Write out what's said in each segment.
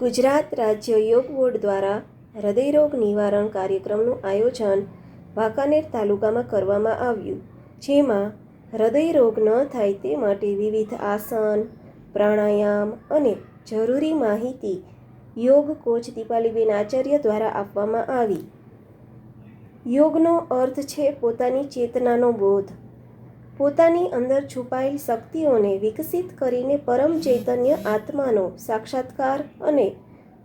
ગુજરાત રાજ્ય યોગ બોર્ડ દ્વારા હૃદયરોગ નિવારણ કાર્યક્રમનું આયોજન વાંકાનેર તાલુકામાં કરવામાં આવ્યું, જેમાં હૃદયરોગ ન થાય તે માટે વિવિધ આસન, પ્રાણાયામ અને જરૂરી માહિતી યોગ કોચ દીપાલીબેન આચાર્ય દ્વારા આપવામાં આવી. યોગનો અર્થ છે પોતાની ચેતનાનો બોધ. પોતાની અંદર છુપાયેલ શક્તિઓને વિકસિત કરીને પરમ ચૈતન્ય આત્માનો સાક્ષાત્કાર અને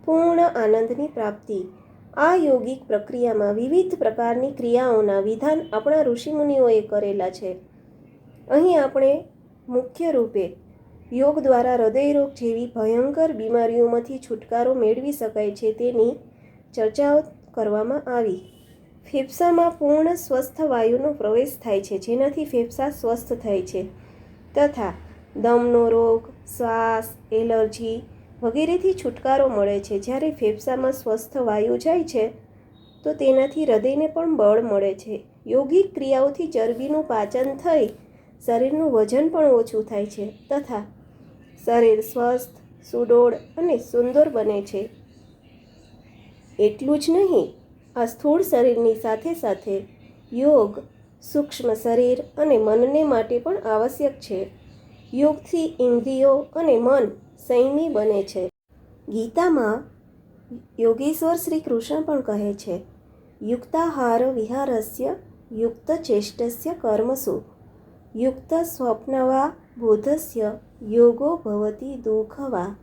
પૂર્ણ આનંદની પ્રાપ્તિ. આ યોગિક પ્રક્રિયામાં વિવિધ પ્રકારની ક્રિયાઓના વિધાન આપણા ઋષિમુનિઓએ કરેલા છે. અહીં આપણે મુખ્ય રૂપે યોગ દ્વારા હૃદયરોગ જેવી ભયંકર બીમારીઓમાંથી છુટકારો મેળવી શકાય છે તેની ચર્ચાઓ કરવામાં આવી. ફેફસામાં પૂર્ણ સ્વસ્થ વાયુનો પ્રવેશ થાય છે, જેનાથી ફેફસા સ્વસ્થ થાય છે. તથા દમનો રોગ, શ્વાસ, એલર્જી વગેરેથી છુટકારો મળે છે. જ્યારે ફેફસામાં સ્વસ્થ વાયુ જાય છે, તો તેનાથી હૃદયને પણ બળ મળે છે. યોગિક ક્રિયાઓથી ચરબીનું પાચન થઈ શરીરનું વજન પણ ઓછું થાય છે તથા શરીર સ્વસ્થ, સુડોળ અને સુંદર બને છે. એટલું જ નહીં આ સ્થૂળ શરીરની સાથે સાથે યોગ, સૂક્ષ્મ શરીર અને મનને માટે પણ આવશ્યક છે. યોગથી ઇન્દ્રિયો અને મન સંયમી બને છે. ગીતામાં યોગેશ્વર શ્રી કૃષ્ણ પણ કહે છે, યુક્તાહાર વિહારસ્ય, યુક્ત ચેષ્ટસ્ય કર્મસુ. યુક્ત સ્વપ્નવા બોધસ્ય, યોગો ભવતી દુઃખવા.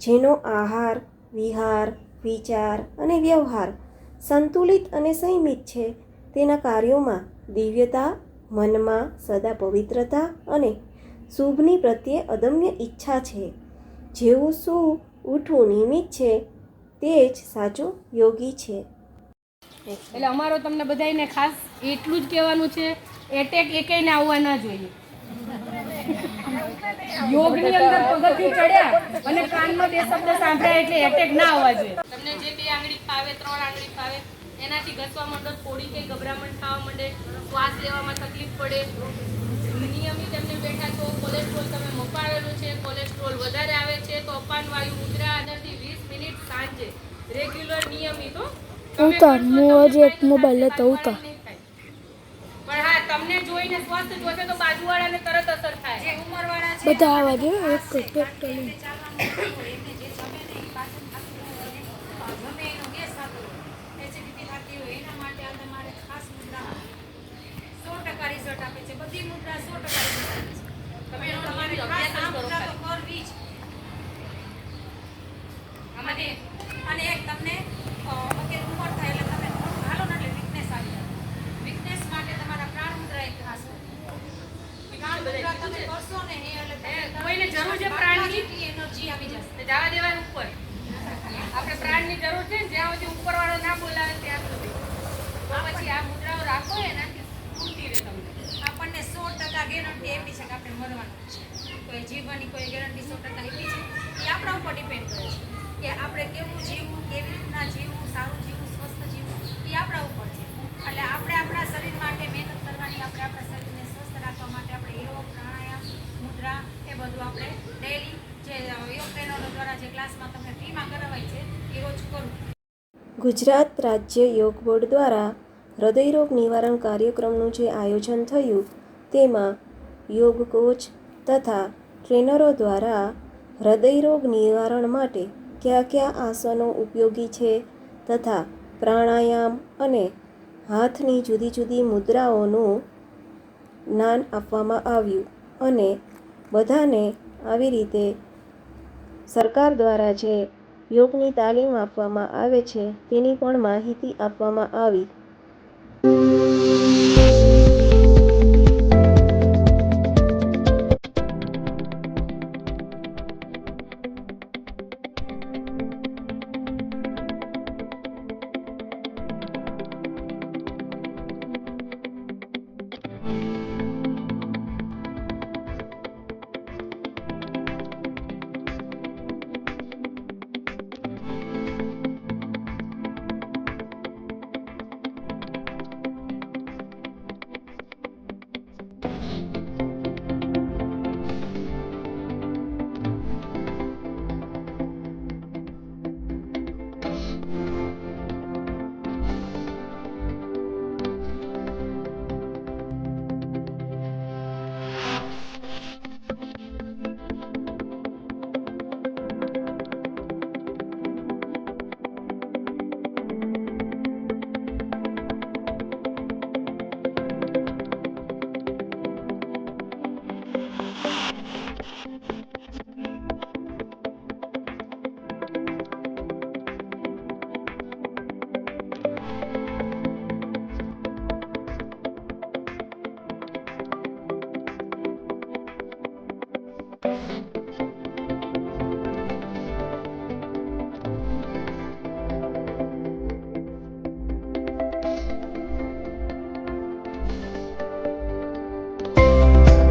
જેનો આહાર, વિહાર, વિચાર અને વ્યવહાર સંતુલિત અને સંયમિત છે. તેના કાર્યોમાં દિવ્યતા, મનમાં સદા પવિત્રતા અને શુભની પ્રત્યે અદમ્ય ઈચ્છા છે. જેવું શું ઉઠવું નિયમિત છે, તે જ સાચો યોગી છે. એટલે અમારો તમને બધાયને ખાસ એટલું જ કહેવાનું છે, એટેક એકેયને આવવા ના જોઈએ. યોગની અંદર પગથી ચડ્યા અને કાનમાં બે શબ્દ સાંભળ્યા એટલે એટેક ના આવવા જોઈએ. તમને જે બે આંગળી ફાવે ત્રણ આંગળી ફાવે એનાથી ઘસવા માંડો થોડી કઈ ગભરામણ થવા માંડે શ્વાસ લેવામાં તકલીફ પડે. નિયમિત એમને બેઠા તો કોલેસ્ટ્રોલ તમે મપાવેલું છે કોલેસ્ટ્રોલ વધારે આવે છે તો અપાન વાયુ મુદ્રા અંદરથી વીસ મિનિટ સાંજે રેગ્યુલર નિયમિત હો. તમે ઉતાર, હું આજે એક મોબાઈલ લેતો ઉતાર. પણ હા તમને જોઈને સ્વસ્થ જોશે તો બાજુવાળાને તરત અસર થાય. બધા આવા દે એક ટ્રેક્ટર લઈને તમે એનો નિયમિત અભ્યાસ જ કરો ખાલી. અને અને એક તમને અ, અત્યારે ઉંમર થાય એટલે તમે થોડું હાલો ને એટલે weakness આવી જાય. weakness માટે તમારા પ્રાણ મુદ્રા એક ખાસ હોય. પ્રાણ મુદ્રા તમે કરશો ને એ એટલે હે, ઉપર. આપણે પ્રાણની જરૂર છે જ્યાં સુધી ઉપરવાળો ના બોલાવે ત્યાં પછી આ મુદ્રાઓ રાખો એનાથી સ્ફૂર્તિ રહે તમને. આપણને સો ટકા ગેરંટી આપી છે કે આપણે મરવાનું છે. કોઈ જીવવાની કોઈ ગેરંટી સો ટકા આપી છે. એ આપણા ઉપર ડિપેન્ડ કરે છે કે આપણે કેવું જીવવું કેવી રીતના જીવવું સારું જીવવું સ્વસ્થ જીવવું એ આપણા ઉપર છે એટલે આપણે આપણા શરીર માટે મહેનત કરવાની આપણે આપણા શરીરને સ્વસ્થ રાખવા માટે આપણે યોગ પ્રાણાયામ મુદ્રા એ બધું આપણે ડેલી જે યોગ ટ્રેનરો દ્વારા ગુજરાત રાજ્ય યોગ બોર્ડ દ્વારા હૃદયરોગ નિવારણ કાર્યક્રમનું જે આયોજન થયું, તેમાં યોગ કોચ તથા ટ્રેનરો દ્વારા હૃદયરોગ નિવારણ માટે કયા કયા આસનો ઉપયોગી છે તથા પ્રાણાયામ અને હાથની જુદી જુદી મુદ્રાઓનું જ્ઞાન આપવામાં આવ્યું અને બધાને આવી રીતે સરકાર દ્વારા જે યોગની તાલીમ આપવામાં આવે છે તેની પણ માહિતી આપવામાં આવી.